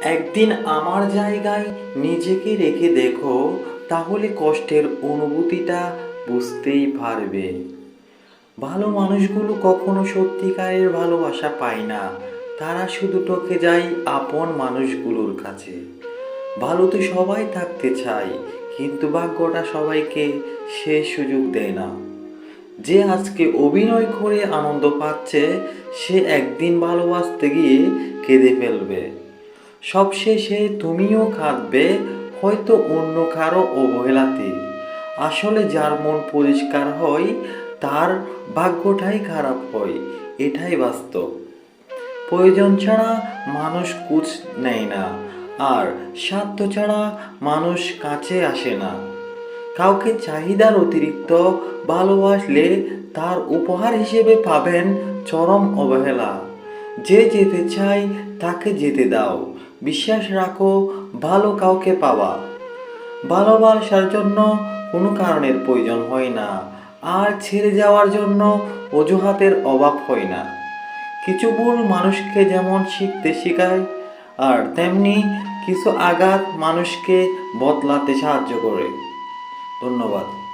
একদিন আমার জায়গায় নিজেকে রেখে দেখো, তাহলে কষ্টের অনুভূতিটা বুঝতেই পারবে। ভালো মানুষগুলো কখনো সত্যিকারের ভালোবাসা পায় না। তারা শুধু টকে যায় আপন মানুষগুলোর কাছে। ভালো তো সবাই থাকতে চায়, কিন্তু ভাগ্যটা সবাইকে সে সুযোগ দেয় না। যে আজকে অভিনয় করে আনন্দ পাচ্ছে, সে একদিন ভালোবাসতে গিয়ে কেঁদে ফেলবে। সবশেষে তুমিও কাঁদবে হয়তো অন্য কারও অবহেলাতে। আসলে যার মন পরিষ্কার হয়, তার ভাগ্যটাই খারাপ হয়, এটাই বাস্তব। প্রয়োজন ছাড়া মানুষ কুচ নেয় না, আর স্বার্থ ছাড়া মানুষ কাছে আসে না। কাউকে চাহিদার অতিরিক্ত ভালোবাসলে তার উপহার হিসেবে পাবেন চরম অবহেলা। যে যেতে চায়, তাকে যেতে দাও। বিশ্বাস রাখো, ভালো কাউকে পাওয়া। ভালোবাসার জন্য কোনো কারণের প্রয়োজন হয় না। আর ছেড়ে যাওয়ার জন্য অজুহাতের অভাব হয় না। কিছু ভুল মানুষকে যেমন শিখতে শেখায়, আর তেমনি কিছু আঘাত মানুষকে বদলাতে সাহায্য করে। ধন্যবাদ।